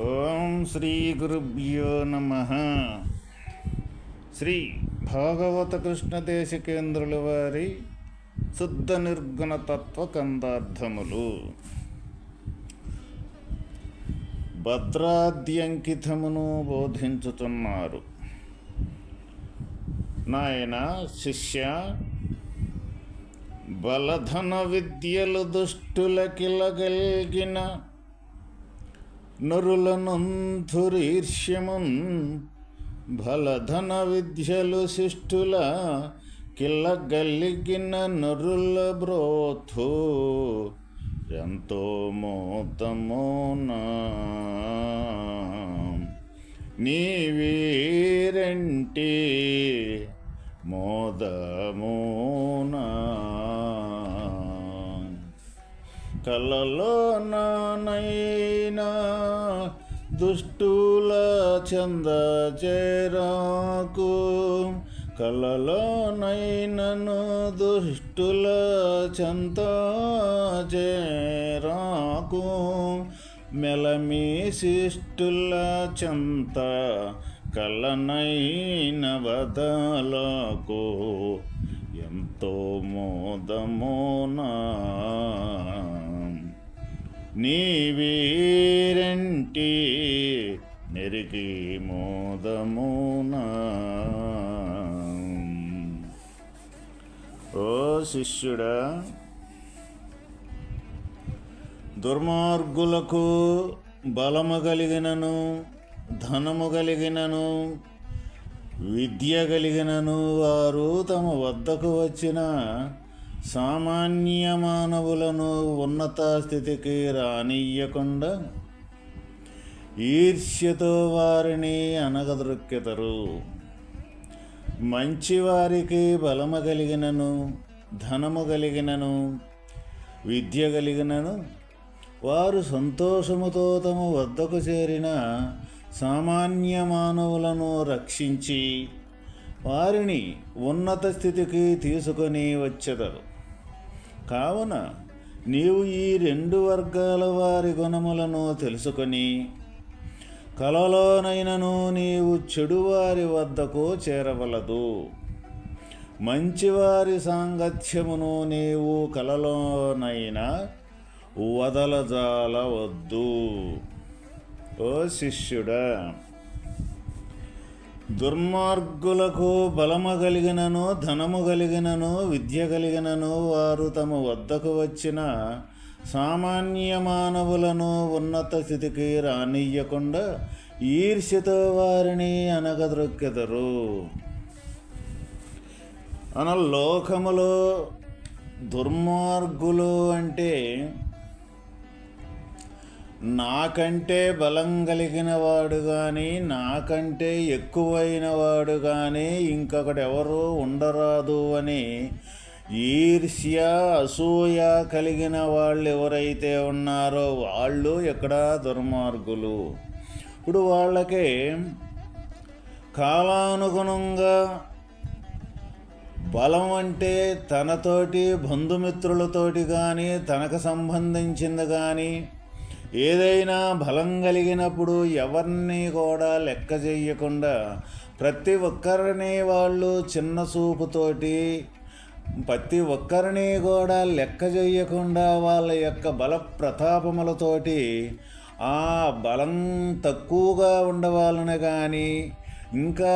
ఓం శ్రీ గురుభ్యో నమ. శ్రీ భాగవత కృష్ణ దేశికేంద్రుల వారి శుద్ధ నిర్గుణ తత్వ కందార్థములు. భద్రాద్యంకితమును బోధించుతున్నారు నాయన శిష్య బలధన విద్యలు దుష్టులకిలగల్గిన నరులనంధురీర్ష్యమున్ బలధన విద్యలు శిష్టుల కిల్లగలిగిన నరుల బ్రోథు ఎంతో మోతమోనా నీవీరంటి మోదమోనా కలలో నానైనా దుష్టుల చంద చేరాకు. కలలోనైనను దుష్టుల చంత చేరాకు. మెలమి శిష్టుల చంత కలనైన వదలకు. ఎంతో మోదమోనా నీవీరంటి నెరిగి మోదమునా. ఓ శిష్యుడా దుర్మార్గులకు బలము కలిగినను ధనము కలిగినను విద్య కలిగినను వారు తమ వద్దకు వచ్చిన సామాన్య మానవులను ఉన్నత స్థితికి రానియ్యకుండా ఈర్ష్యతో వారిని అనగదొక్కెదరు. మంచివారికి బలము కలిగినను ధనము కలిగినను విద్య కలిగినను వారు సంతోషముతో తమ వద్దకు చేరిన సామాన్య మానవులను రక్షించి వారిని ఉన్నత స్థితికి తీసుకొని వచ్చెదరు. కావున నీవు ఈ రెండు వర్గాల వారి గుణములను తెలుసుకొని కలలోనైనను నీవు చెడువారి వద్దకు చేరవలదు. మంచివారి సాంగత్యమును నీవు కలలోనైనా వదలజాలవద్దు. ఓ శిష్యుడా! దుర్మార్గులకు బలము కలిగినను ధనము కలిగినను విద్య కలిగినను వారు తమ వద్దకు వచ్చిన సామాన్య మానవులను ఉన్నత స్థితికి రానియ్యకుండా ఈర్ష్యతో వారిని అనగద్రొక్కెదరు అన లోకములో దుర్మార్గులు అంటే నాకంటే బలం కలిగిన వాడు కానీ నాకంటే ఎక్కువైన వాడు కానీ ఇంకొకటి ఉండరాదు అని ఈర్ష్య అసూయ కలిగిన వాళ్ళు ఎవరైతే ఉన్నారో వాళ్ళు ఎక్కడ దుర్మార్గులు. ఇప్పుడు వాళ్ళకి కాలానుగుణంగా బలం అంటే తనతోటి బంధుమిత్రులతోటి కానీ తనకు సంబంధించింది కానీ ఏదైనా బలం కలిగినప్పుడు ఎవరిని కూడా లెక్క చేయకుండా ప్రతి ఒక్కరిని వాళ్ళు చిన్న చూపుతోటి ప్రతి ఒక్కరిని కూడా లెక్క చేయకుండా వాళ్ళ యొక్క బల ప్రతాపములతోటి ఆ బలం తక్కువగా ఉండవాలని కానీ ఇంకా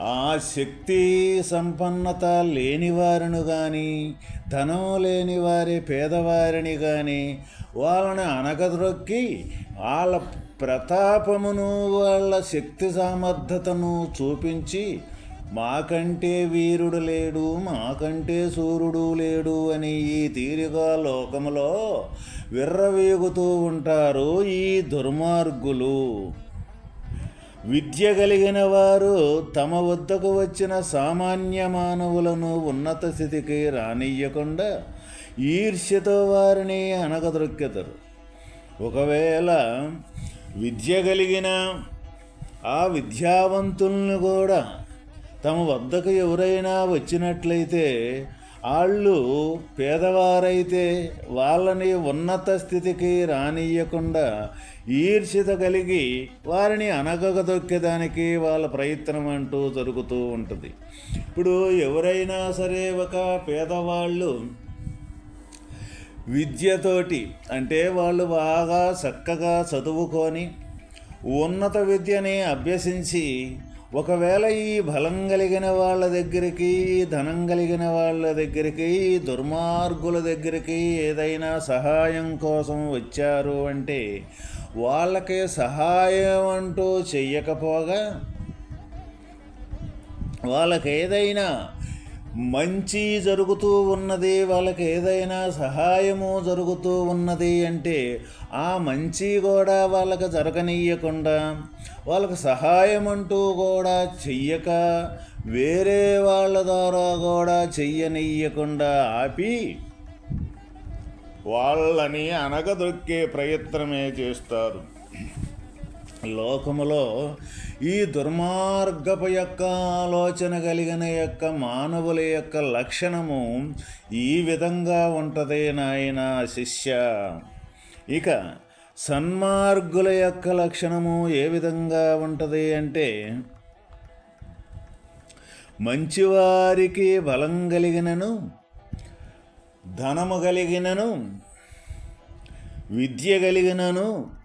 ఆ శక్తి సంపన్నత లేనివారును కానీ ధనం లేని వారి పేదవారిని కానీ వాళ్ళని అనగద్రొక్కి వాళ్ళ ప్రతాపమును వాళ్ళ శక్తి సామర్థ్యతను చూపించి మాకంటే వీరుడు లేడు మాకంటే సూర్యుడు లేడు అని ఈ తీరిగా లోకములో విర్రవీగుతూ ఉంటారు ఈ దుర్మార్గులు. విద్య కలిగిన వారు తమ వద్దకు వచ్చిన సామాన్య మానవులను ఉన్నత స్థితికి రానియ్యకుండా ఈర్ష్యతో వారిని అనగదొక్కెతరు ఒకవేళ విద్య కలిగిన ఆ విద్యావంతుల్ని కూడా తమ వద్దకు ఎవరైనా వచ్చినట్లయితే వాళ్ళు పేదవారైతే వాళ్ళని ఉన్నత స్థితికి రానియకుండా ఈర్షిత కలిగి వారిని అనగదొక్కేదానికి వాళ్ళ ప్రయత్నం అంటూ జరుగుతూ ఉంటుంది. ఇప్పుడు ఎవరైనా సరే ఒక పేదవాళ్ళు విద్యతోటి అంటే వాళ్ళు బాగా చక్కగా చదువుకొని ఉన్నత విద్యని అభ్యసించి ఒకవేళ ఈ బలం కలిగిన వాళ్ళ దగ్గరికి ధనం కలిగిన వాళ్ళ దగ్గరికి దుర్మార్గుల దగ్గరికి ఏదైనా సహాయం కోసం వచ్చారు అంటే వాళ్ళకి సహాయం అంటూ చెయ్యకపోగా వాళ్ళకేదైనా మంచి జరుగుతూ ఉన్నది వాళ్ళకి ఏదైనా సహాయము జరుగుతూ ఉన్నది అంటే ఆ మంచి కూడా వాళ్ళకి జరగనీయకుండా వాళ్ళకి సహాయం అంటూ కూడా చెయ్యక వేరే వాళ్ళ ద్వారా కూడా చెయ్యనీయకుండా ఆపి వాళ్ళని అనగదొక్కే ప్రయత్నమే చేస్తారు. లోకములో ఈ దుర్మార్గపు యొక్క ఆలోచన కలిగిన యొక్క మానవుల యొక్క లక్షణము ఈ విధంగా ఉంటుంది నాయన శిష్య. ఇక సన్మార్గుల యొక్క లక్షణము ఏ విధంగా ఉంటుంది అంటే మంచివారికి బలం కలిగినను ధనము కలిగినను విద్య కలిగినను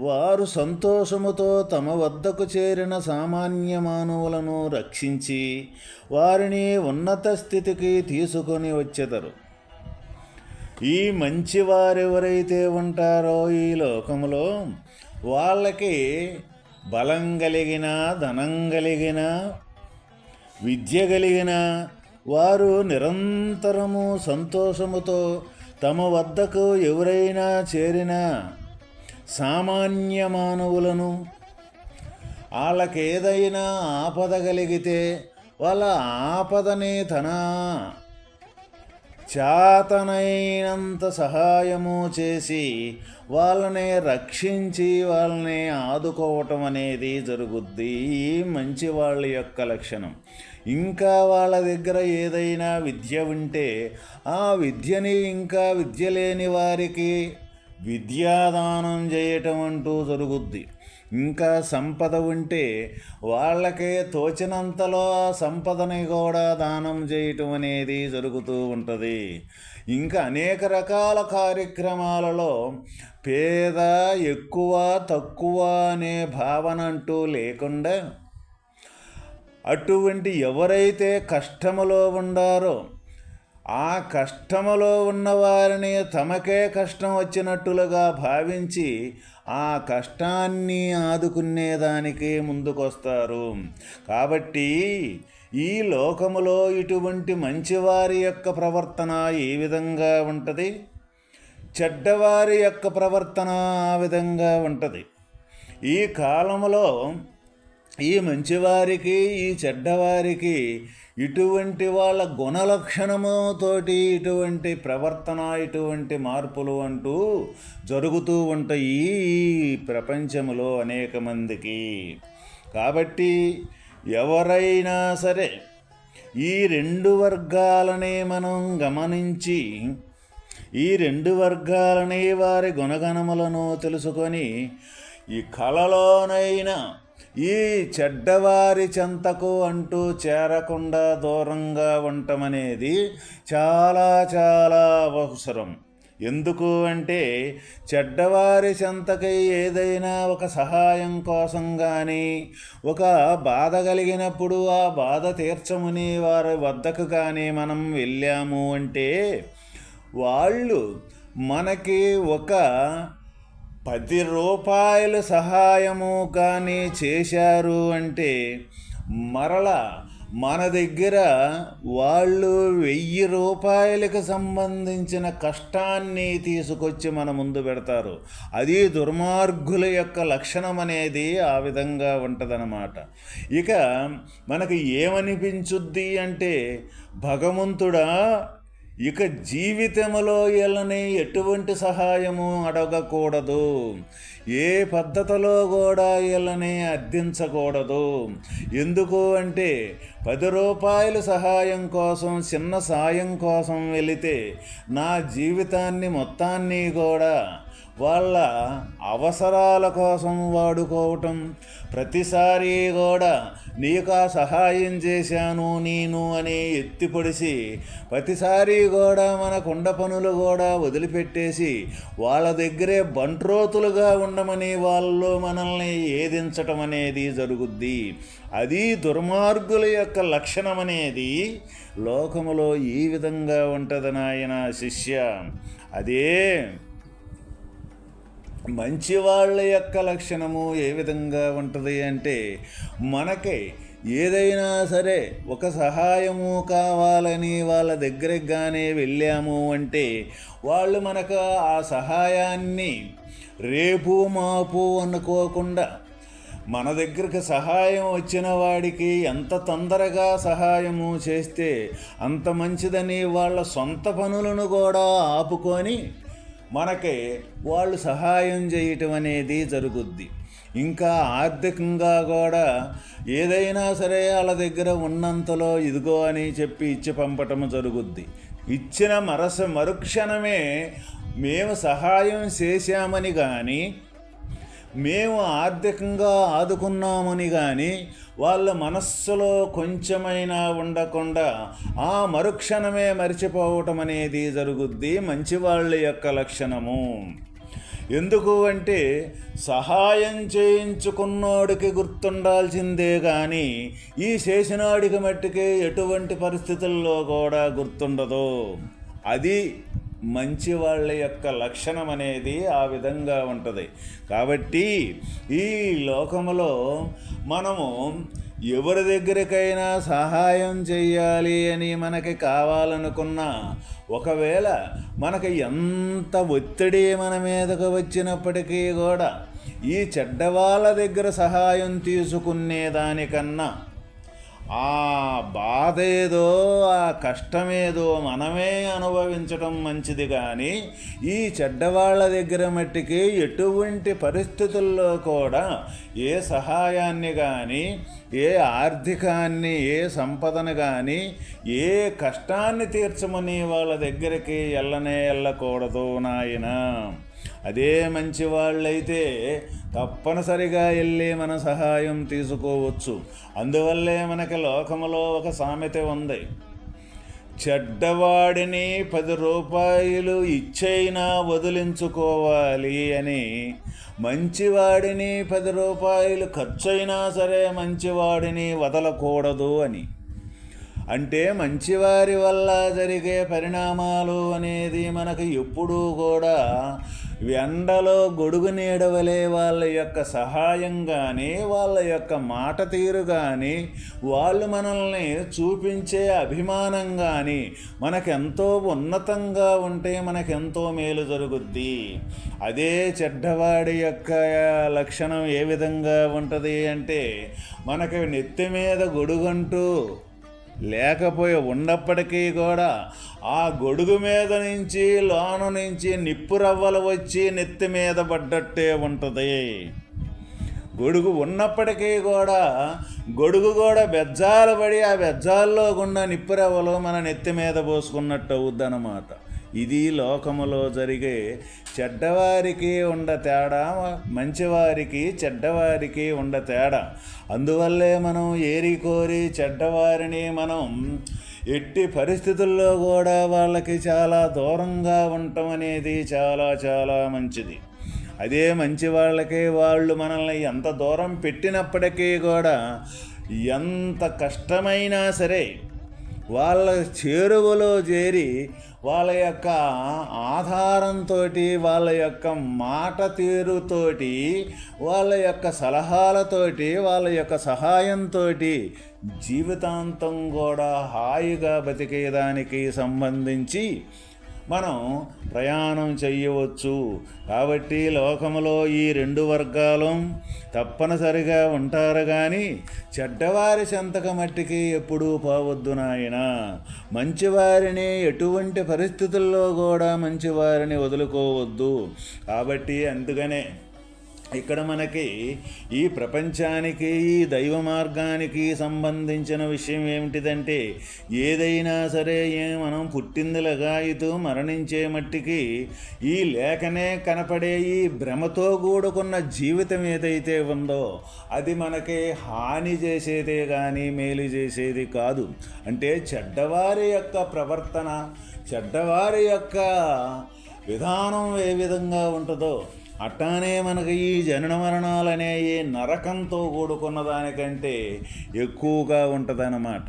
వారు సంతోషముతో తమ వద్దకు చేరిన సామాన్య మానవులను రక్షించి వారిని ఉన్నత స్థితికి తీసుకొని వచ్చెదరు. ఈ మంచి వారెవరైతే ఉంటారో ఈ లోకములో వాళ్ళకి బలం కలిగిన ధనం కలిగిన విద్య కలిగిన వారు నిరంతరము సంతోషముతో తమ వద్దకు ఎవరైనా చేరినా సామాన్య మానవులను వాళ్ళకేదైనా ఆపద కలిగితే వాళ్ళ ఆపదని తన. చేతనైనంత సహాయము చేసి వాళ్ళని రక్షించి వాళ్ళని ఆదుకోవటం అనేది జరుగుద్ది. మంచి వాళ్ళ యొక్క లక్షణం. ఇంకా వాళ్ళ దగ్గర ఏదైనా విద్య ఉంటే ఆ విద్యని ఇంకా విద్య లేని వారికి విద్యాదానం చేయటం అంటూ జరుగుద్ది. ఇంకా సంపద ఉంటే వాళ్ళకే తోచినంతలో సంపదని కూడా దానం చేయటం అనేది జరుగుతూ ఉంటుంది. ఇంకా అనేక రకాల కార్యక్రమాలలో పేద ఎక్కువ తక్కువ అనే భావన అంటూ లేకుండా అటువంటి ఎవరైతే కష్టములో ఉండారో ఆ కష్టములో ఉన్నవారిని తమకే కష్టం వచ్చినట్టులుగా భావించి ఆ కష్టాన్ని ఆదుకునేదానికి ముందుకొస్తారు. కాబట్టి ఈ లోకములో ఇటువంటి మంచివారి యొక్క ప్రవర్తన ఏ విధంగా ఉంటుంది? చెడ్డవారి యొక్క ప్రవర్తన ఆ విధంగా ఉంటుంది. ఈ కాలంలో ఈ మంచివారికి ఈ చెడ్డవారికి ఇటువంటి వాళ్ళ గుణలక్షణముతోటి ఇటువంటి ప్రవర్తన ఇటువంటి మార్పులు అంటూ జరుగుతూ ఉంటాయి ఈ ప్రపంచంలో అనేక మందికి. కాబట్టి ఎవరైనా సరే ఈ రెండు వర్గాలని మనం గమనించి ఈ రెండు వర్గాలని వారి గుణగణములను తెలుసుకొని ఈ కళలోనైనా ఈ చెడ్డవారి చెంతకు అంటూ చేరకుండా దూరంగా ఉండటమనేది చాలా చాలా అవసరం. ఎందుకు అంటే చెడ్డవారి చెంతకై ఏదైనా ఒక సహాయం కోసం కానీ ఒక బాధ కలిగినప్పుడు ఆ బాధ తీర్చముని వారి వద్దకు కానీ మనం వెళ్ళాము అంటే వాళ్ళు మనకి ఒక పది రూపాయలు సహాయము కానీ చేశారు అంటే మరల మన దగ్గర వాళ్ళు వెయ్యి రూపాయలకు సంబంధించిన కష్టాన్ని తీసుకొచ్చి మన ముందు పెడతారు. అది దుర్మార్గుల యొక్క లక్షణం అనేది ఆ విధంగా ఉంటుందన్నమాట. ఇక మనకు ఏమనిపించుద్ది అంటే భగవంతుడా ఇక జీవితంలో వీళ్ళని ఎటువంటి సహాయము అడగకూడదు. ఏ పద్ధతిలో కూడా వీళ్ళని అర్థించకూడదు. ఎందుకు అంటే పది రూపాయల సహాయం కోసం చిన్న సాయం కోసం వెళితే నా జీవితాన్ని మొత్తాన్ని కూడా వాళ్ళ అవసరాల కోసం వాడుకోవటం. ప్రతిసారి కూడా నీకు ఆ సహాయం చేశాను నేను అని ఎత్తిపొడిసి ప్రతిసారి కూడా మన కుండ పనులు కూడా వదిలిపెట్టేసి వాళ్ళ దగ్గరే బంట్రోతులుగా ఉండమని వాళ్ళు మనల్ని ఏదించటం అనేది జరుగుద్ది. అది దుర్మార్గుల యొక్క లక్షణం అనేది లోకములో ఈ విధంగా ఉంటుంది నాయన శిష్య. అదే మంచి వాళ్ళ యొక్క లక్షణము ఏ విధంగా ఉంటుంది అంటే మనకి ఏదైనా సరే ఒక సహాయము కావాలని వాళ్ళ దగ్గరికి కానీ వెళ్ళాము అంటే వాళ్ళు మనకు ఆ సహాయాన్ని రేపు మాపు అనుకోకుండా మన దగ్గరికి సహాయం వచ్చిన వాడికి ఎంత తొందరగా సహాయము చేస్తే అంత మంచిదని వాళ్ళ సొంత పనులను కూడా ఆపుకొని మనకి వాళ్ళు సహాయం చేయటం అనేది జరుగుద్ది. ఇంకా ఆర్థికంగా కూడా ఏదైనా సరే వాళ్ళ దగ్గర ఉన్నంతలో ఇదిగో అని చెప్పి ఇచ్చి పంపటం జరుగుద్ది. ఇచ్చిన మరస మరుక్షణమే మేము సహాయం చేశామని కానీ మేము ఆర్థికంగా ఆదుకున్నామని కానీ వాళ్ళ మనస్సులో కొంచెమైనా ఉండకుండా ఆ మరుక్షణమే మరిచిపోవటం అనేది జరుగుద్ది మంచి వాళ్ళ యొక్క లక్షణము. ఎందుకు అంటే సహాయం చేయించుకున్నోడికి గుర్తుండాల్సిందే కానీ ఈ చేసినాడికి మట్టికి ఎటువంటి పరిస్థితుల్లో కూడా గుర్తుండదు. అది మంచి వాళ్ళ యొక్క లక్షణం అనేది ఆ విధంగా ఉంటుంది. కాబట్టి ఈ లోకములో మనము ఎవరి దగ్గరికైనా సహాయం చేయాలి అని మనకి కావాలనుకున్నా ఒకవేళ మనకి ఎంత ఒత్తిడి మన మీదకు వచ్చినప్పటికీ కూడా ఈ చెడ్డవాళ్ళ దగ్గర సహాయం తీసుకునే దానికన్నా ఆ బాధ ఏదో ఆ కష్టమేదో మనమే అనుభవించడం మంచిది కానీ ఈ చెడ్డవాళ్ళ దగ్గర మట్టికి ఎటువంటి పరిస్థితుల్లో కూడా ఏ సహాయాన్ని కానీ ఏ ఆర్థికాన్ని ఏ సంపదను కానీ ఏ కష్టాన్ని తీర్చమని వాళ్ళ దగ్గరికి వెళ్ళనే వెళ్ళకూడదు నాయన. అదే మంచి వాళ్ళైతే తప్పనిసరిగా వెళ్ళి మన సహాయం తీసుకోవచ్చు. అందువల్లే మనకి లోకములో ఒక సామెత ఉంది. చెడ్డవాడిని పది రూపాయలు ఇచ్చైనా వదిలించుకోవాలి అని. మంచివాడిని పది రూపాయలు ఖర్చైనా సరే మంచివాడిని వదలకూడదు అని. అంటే మంచివారి వల్ల జరిగే పరిణామాలు అనేది మనకు ఎప్పుడూ కూడా ఎండలో గొడుగు నీడవలే వాళ్ళ యొక్క సహాయం కానీ వాళ్ళ యొక్క మాట తీరు కానీ వాళ్ళు మనల్ని చూపించే అభిమానం కానీ మనకెంతో ఉన్నతంగా ఉంటే మనకెంతో మేలు జరుగుద్ది. అదే చెడ్డవాడి యొక్క లక్షణం ఏ విధంగా ఉంటుంది అంటే మనకి నెత్తి మీద గొడుగంటూ లేకపోయి ఉన్నప్పటికీ కూడా ఆ గొడుగు మీద నుంచి లోన నుంచి నిప్పు రవ్వలు వచ్చి నెత్తి మీద పడ్డట్టే ఉంటుంది. గొడుగు ఉన్నప్పటికీ కూడా గొడుగు కూడా బెజ్జాలు పడి ఆ బెజ్జాల్లో గుండా నిప్పురవ్వలు మన నెత్తి మీద పోసుకున్నట్టు అవుద్దనమాట ఇది లోకములో జరిగే చెడ్డవారికి ఉండ తేడా మంచివారికి చెడ్డవారికి ఉండ తేడా. అందువల్లే మనం ఏరి కోరి చెడ్డవారిని మనం ఎట్టి పరిస్థితుల్లో కూడా వాళ్ళకి చాలా దూరంగా ఉండటం అనేది చాలా చాలా మంచిది. అదే మంచి వాళ్ళకి వాళ్ళు మనల్ని ఎంత దూరం పెట్టినప్పటికీ కూడా ఎంత కష్టమైనా సరే వాళ్ళ చేరువలో చేరి వాళ్ళ యొక్క ఆధారంతో వాళ్ళ యొక్క మాట తీరుతోటి వాళ్ళ యొక్క సలహాలతోటి వాళ్ళ యొక్క సహాయంతో జీవితాంతం కూడా హాయిగా బతికేదానికి సంబంధించి మనం ప్రయాణం చెయ్యవచ్చు. కాబట్టి లోకములో ఈ రెండు వర్గాలు తప్పనిసరిగా ఉంటారు కానీ చెడ్డవారి సంతక మట్టికి ఎప్పుడూ పోవద్దు నాయన. మంచివారిని ఎటువంటి పరిస్థితుల్లో కూడా మంచివారిని వదులుకోవద్దు. కాబట్టి అందుకనే ఇక్కడ మనకి ఈ ప్రపంచానికి ఈ దైవ మార్గానికి సంబంధించిన విషయం ఏమిటిదంటే ఏదైనా సరే ఏ మనం పుట్టింది లగాయితూ మరణించే మట్టికి ఈ లేఖనే కనపడే ఈ భ్రమతో కూడుకున్న జీవితం ఏదైతే ఉందో అది మనకి హాని చేసేదే కానీ మేలు చేసేది కాదు. అంటే చెడ్డవారి యొక్క ప్రవర్తన చెడ్డవారి యొక్క విధానం ఏ విధంగా ఉంటుందో అట్టానే మనకి ఈ జనన మరణాలు ఈ నరకంతో కూడుకున్న దానికంటే ఎక్కువగా ఉంటుందన్నమాట.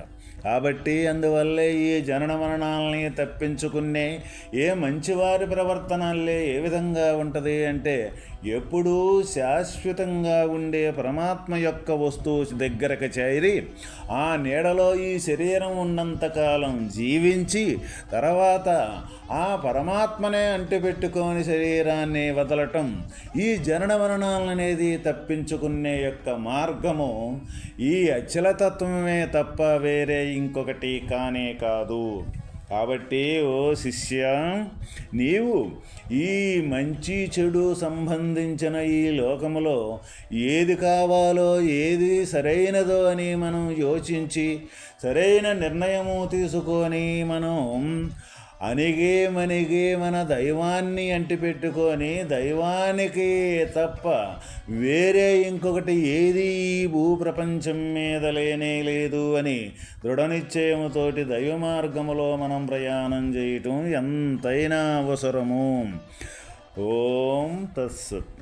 కాబట్టి అందువల్లే ఈ జనన మరణాలని తప్పించుకునే ఏ మంచివారి ప్రవర్తనలే ఏ విధంగా ఉంటుంది అంటే ఎప్పుడూ శాశ్వతంగా ఉండే పరమాత్మ యొక్క వస్తువు దగ్గరకు చేరి ఆ నీడలో ఈ శరీరం ఉన్నంతకాలం జీవించి తర్వాత ఆ పరమాత్మనే అంటిపెట్టుకొని శరీరాన్ని వదలటం ఈ జనన మరణాలనేది తప్పించుకునే యొక్క మార్గము ఈ అచలతత్వమే తప్ప వేరే ఇంకొకటి కానే కాదు. కాబట్టి ఓ శిష్య నీవు ఈ మంచి చెడు సంబంధించిన ఈ లోకములో ఏది కావాలో ఏది సరైనదో అని మనం యోచించి సరైన నిర్ణయము తీసుకొని మనం అనిగే మన దైవాన్ని అంటిపెట్టుకొని దైవానికి తప్ప వేరే ఇంకొకటి ఏది ఈ భూప్రపంచం మీద లేనే లేదు అని దృఢనిశ్చయముతోటి దైవ మార్గములో మనం ప్రయాణం చేయటం ఎంతైనా అవసరము. ఓం తస్సత్